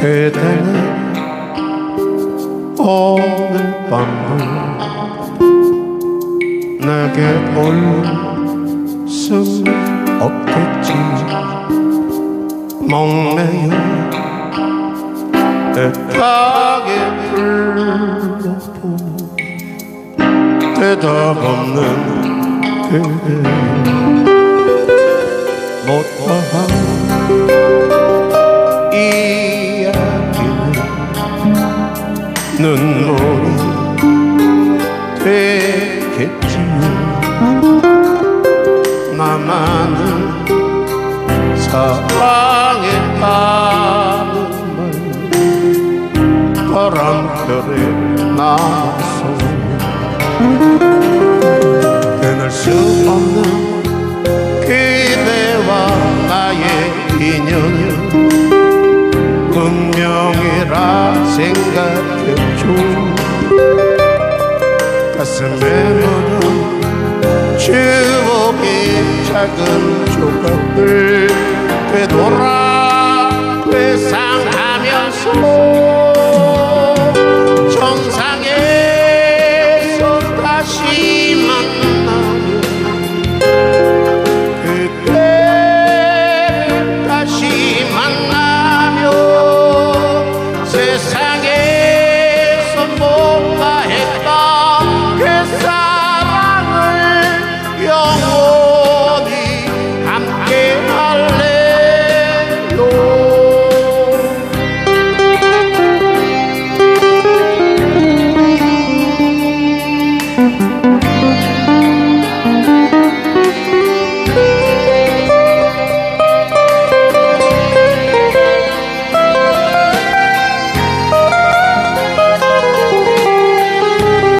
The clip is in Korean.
그대는 오늘 밤도 내게 올 수 없겠지. 목매여 뜻하게 불러보 대답 없는 그대. 못다한 눈물이 되겠지. 나만은 사랑했다는 말 바람결에 나서 끊을 수 없는 그대와 나의 인연은 운명이라 생각했죠 가슴에 묻은 추억의 작은 조각들 되돌아